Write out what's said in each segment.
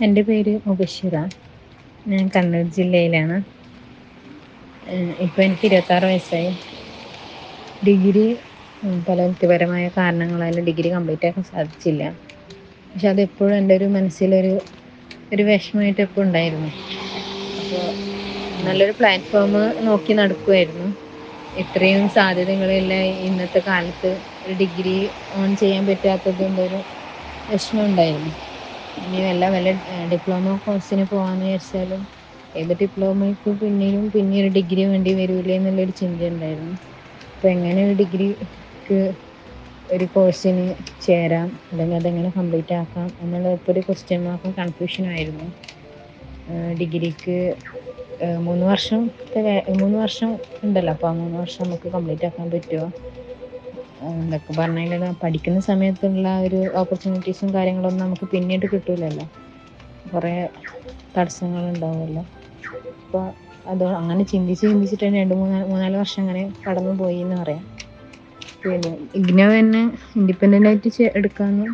എന്റെ പേര് മുബഷിറ. ഞാൻ കണ്ണൂർ ജില്ലയിലാണ്. ഇപ്പോൾ എനിക്ക് ഇരുപത്താറ് വയസ്സായി. ഡിഗ്രി പല വ്യക്തിപരമായ കാരണങ്ങളാൽ ഡിഗ്രി കംപ്ലീറ്റ് ആക്കാൻ സാധിച്ചില്ല. പക്ഷെ അതെപ്പോഴും എന്റെ ഒരു മനസ്സിലൊരു ഒരു വിഷമമായിട്ട് എപ്പോഴും ഉണ്ടായിരുന്നു. അപ്പോൾ നല്ലൊരു പ്ലാറ്റ്ഫോം നോക്കി നടക്കുമായിരുന്നു ഇത്രയും സാധ്യതകളില്ല. ഇന്നത്തെ കാലത്ത് ഒരു ഡിഗ്രി ഓൺ ചെയ്യാൻ പറ്റാത്തത് ഒരു വിഷമം ഉണ്ടായിരുന്നു. ഇനി വല്ല വല്ല ഡിപ്ലോമ കോഴ്സിന് പോകാമെന്ന് വിചാരിച്ചാലും ഏത് ഡിപ്ലോമയ്ക്ക് പിന്നെയും പിന്നെ ഒരു ഡിഗ്രി വേണ്ടി വരില്ലേ എന്നുള്ളൊരു ചിന്ത ഉണ്ടായിരുന്നു. അപ്പോൾ എങ്ങനെ ഒരു ഡിഗ്രിക്ക് ഒരു കോഴ്സിന് ചേരാം അല്ലെങ്കിൽ അതെങ്ങനെ കംപ്ലീറ്റ് ആക്കാം എന്നുള്ള ഇപ്പോൾ ഒരു ക്വസ്റ്റ്യൻ മാർക്കും കൺഫ്യൂഷനായിരുന്നു ഡിഗ്രിക്ക് മൂന്ന് വർഷം മൂന്ന് വർഷം ഉണ്ടല്ലോ. അപ്പോൾ ആ മൂന്ന് വർഷം നമുക്ക് കംപ്ലീറ്റ് ആക്കാൻ പറ്റുമോ എന്നൊക്കെ പറഞ്ഞാൽ പഠിക്കുന്ന സമയത്തുള്ള ഒരു ഓപ്പർച്യൂണിറ്റീസും കാര്യങ്ങളൊന്നും നമുക്ക് പിന്നീട് കിട്ടൂലല്ലോ. കുറേ തടസ്സങ്ങൾ ഉണ്ടാവുമല്ലോ. അപ്പോൾ അത് അങ്ങനെ ചിന്തിച്ച് ചിന്തിച്ചിട്ട് തന്നെ രണ്ട് മൂന്നാൽ മൂന്നാൽ വർഷം അങ്ങനെ കടന്നു പോയി എന്ന് പറയാം. പിന്നെ ഇഗ്നോ തന്നെ ഇൻഡിപെൻഡന്റ് ആയിട്ട് എടുക്കാമെന്ന്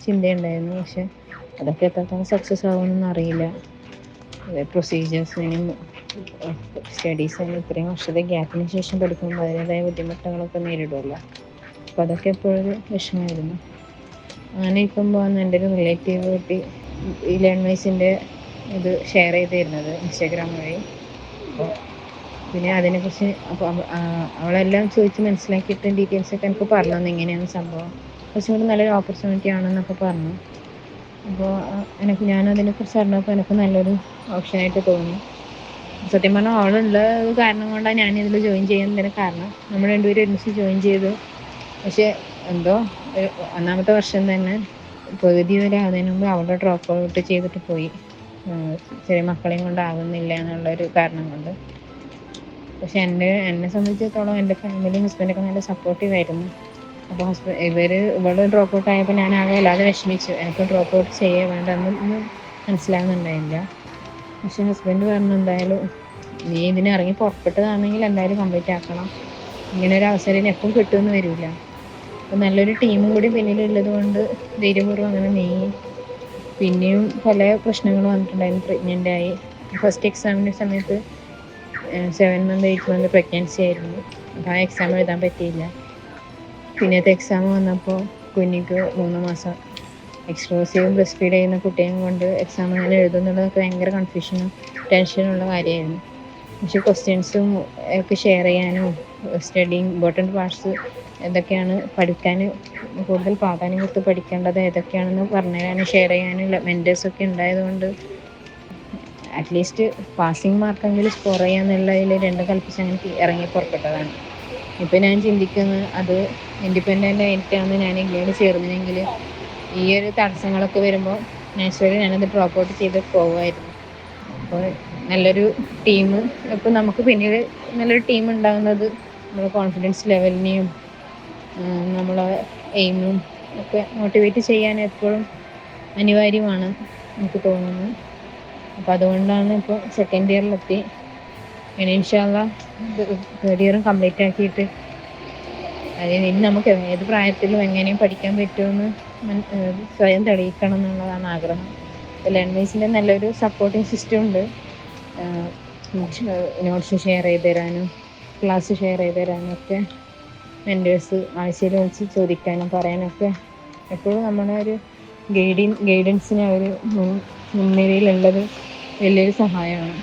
ചിന്തയുണ്ടായിരുന്നു. പക്ഷെ അതൊക്കെ എത്രത്തോളം സക്സസ് ആവുമെന്നൊന്നും അറിയില്ല. പ്രൊസീജിയേഴ്സിനും സ്റ്റഡീസിനും ഇത്രയും വർഷത്തെ ഗ്യാപ്പിന് ശേഷം പഠിക്കുമ്പോൾ അതിന്റെതായ ബുദ്ധിമുട്ടുകളൊക്കെ നേരിടുമല്ലോ. അപ്പോൾ അതൊക്കെ എപ്പോഴൊരു വിഷമമായിരുന്നു. അങ്ങനെ ഇരിക്കുമ്പോൾ അന്ന് എന്റെ ഒരു റിലേറ്റീവ് കുട്ടി ഈ ലേൺ വൈസിന്റെ ഇത് ഷെയർ ചെയ്ത് തരുന്നത് ഇൻസ്റ്റാഗ്രാം വഴി. അപ്പോൾ പിന്നെ അതിനെക്കുറിച്ച് അപ്പോൾ അവളെല്ലാം ചോദിച്ച് മനസ്സിലാക്കിയിട്ട് ഡീറ്റെയിൽസൊക്കെ എനിക്ക് പറഞ്ഞു തന്നു. ഇങ്ങനെയാണ് സംഭവം. കുറച്ചും കൂടി നല്ലൊരു ഓപ്പർച്യൂണിറ്റി ആണെന്നൊക്കെ പറഞ്ഞു. അപ്പോൾ എനിക്ക് ഞാനതിനെക്കുറിച്ച് അറിഞ്ഞപ്പോൾ എനിക്ക് നല്ലൊരു ഓപ്ഷനായിട്ട് തോന്നി. സത്യം പറഞ്ഞാൽ അവളുള്ള കാരണം കൊണ്ടാണ് ഞാനിതിൽ ജോയിൻ ചെയ്യുന്നതിന് കാരണം. നമ്മൾ രണ്ടുപേരും ഒരുമിച്ച് ജോയിൻ ചെയ്തു പക്ഷേ എന്തോ ഒന്നാമത്തെ വർഷം തന്നെ പകുതി വരെ ആകുന്നതിന് മുമ്പ് അവളെ ഡ്രോപ്പ് ഔട്ട് ചെയ്തിട്ട് പോയി. ചെറിയ മക്കളെയും കൊണ്ടാകുന്നില്ല എന്നുള്ളൊരു കാരണം കൊണ്ട്. പക്ഷെ എന്റെ എന്നെ സംബന്ധിച്ചിടത്തോളം എന്റെ ഫാമിലിയും ഹസ്ബൻഡൊക്കെ നല്ല സപ്പോർട്ടീവ് ആയിരുന്നു. അപ്പോൾ ഹസ്ബൻഡ് ഇവർ ഇവൾ ഡ്രോപ്പ് ഔട്ട് ആയപ്പോൾ ഞാൻ ആകെ വല്ലാതെ വിഷമിച്ചു. എനിക്ക് ഡ്രോപ്പ് ഔട്ട് ചെയ്യേ വേണ്ട എന്നൊന്നും മനസ്സിലാകുന്നുണ്ടായില്ല പക്ഷെ ഹസ്ബൻഡ് പറഞ്ഞു എന്തായാലും നീ ഇതിന് ഇറങ്ങി പുറപ്പെട്ടതാണെങ്കിൽ എന്തായാലും കംപ്ലീറ്റ് ആക്കണം. ഇങ്ങനെ ഒരു അവസരം എപ്പം കിട്ടുമെന്ന് വരില്ല അപ്പോൾ നല്ലൊരു ടീമും കൂടി പിന്നിലുള്ളത് കൊണ്ട് ധൈര്യപൂർവം അങ്ങനെ നീങ്ങി. പിന്നെയും പല പ്രശ്നങ്ങൾ വന്നിട്ടുണ്ടായിരുന്നു. പ്രഗ്നന്റ് ആയി. ഫസ്റ്റ് എക്സാമിന്റെ സമയത്ത് seven month eight month pregnancy ആയിരുന്നു. അപ്പോൾ ആ എക്സാം എഴുതാൻ പറ്റിയില്ല. പിന്നത്തെ എക്സാം വന്നപ്പോൾ കുഞ്ഞിക്ക് മൂന്ന് മാസം എക്സ്ക്ലൂസീവ് ബ്രസ്റ്റ് ഫീഡ് ചെയ്യുന്ന കുട്ടിയെയും കൊണ്ട് എക്സാം എങ്ങനെ എഴുതുന്നുള്ളതൊക്കെ ഭയങ്കര കൺഫ്യൂഷനും ടെൻഷനുള്ള കാര്യമായിരുന്നു. പക്ഷേ ക്വസ്റ്റ്യൻസും ഒക്കെ ഷെയർ ചെയ്യാനും സ്റ്റഡി ഇമ്പോർട്ടന്റ് പാർട്സ് എന്തൊക്കെയാണ് പഠിക്കാൻ കൂടുതൽ പ്രാധാന്യം കൊടുത്ത് പഠിക്കേണ്ടത് ഏതൊക്കെയാണെന്ന് പറഞ്ഞു തരാനും ഷെയർ ചെയ്യാനും മെന്റേഴ്സൊക്കെ ഉണ്ടായതുകൊണ്ട് അറ്റ്ലീസ്റ്റ് പാസിങ് മാർക്കെങ്കിലും സ്കോർ ചെയ്യാന്നുള്ളതിൽ രണ്ട് കൽപ്പിച്ച് അങ്ങനെ ഇറങ്ങി പുറപ്പെട്ടതാണ്. ഇപ്പം ഞാൻ ചിന്തിക്കുന്നത് അത് ഇൻഡിപെൻഡന്റ് ആയിട്ടാണ് ഞാൻ ഇങ്ങനെ ചേർന്നതെങ്കിൽ ഈ ഒരു തടസ്സങ്ങളൊക്കെ വരുമ്പോൾ നാച്ചുറലി ഞാനത് ഡ്രോപ്പ് ഔട്ട് ചെയ്ത് പോകുമായിരുന്നു അപ്പോൾ നല്ലൊരു ടീം ഇപ്പോൾ നമുക്ക് പിന്നീട് നല്ലൊരു ടീം ഉണ്ടാകുന്നത് നമ്മുടെ കോൺഫിഡൻസ് ലെവലിനെയും നമ്മളെ എയിമും ഒക്കെ മോട്ടിവേറ്റ് ചെയ്യാൻ എപ്പോഴും അനിവാര്യമാണ് എനിക്ക് തോന്നുന്നു അപ്പം അതുകൊണ്ടാണ് ഇപ്പോൾ സെക്കൻഡ് ഇയറിലെത്തി ഇനി തേർഡ് ഇയറും കംപ്ലീറ്റ് ആക്കിയിട്ട് അതിന് ഇനി നമുക്ക് ഏത് പ്രായത്തിലും എങ്ങനെയും പഠിക്കാൻ പറ്റുമെന്ന് സ്വയം തെളിയിക്കണം എന്നുള്ളതാണ് ആഗ്രഹം. ലേൺ നല്ലൊരു സപ്പോർട്ടിങ് സിസ്റ്റം ഉണ്ട്. നോട്ട്സ് ഷെയർ ചെയ്ത് തരാനും ക്ലാസ് ഷെയർ ചെയ്ത് തരാനും ഒക്കെ മെന്റേഴ്സ് ആഴ്ചയിൽ വിളിച്ച് ചോദിക്കാനും പറയാനൊക്കെ എപ്പോഴും നമ്മുടെ ഒരു ഗൈഡിങ് ഗൈഡൻസിന് അവർ മുൻ മുൻനിരയിലുള്ളത് വലിയൊരു സഹായമാണ്.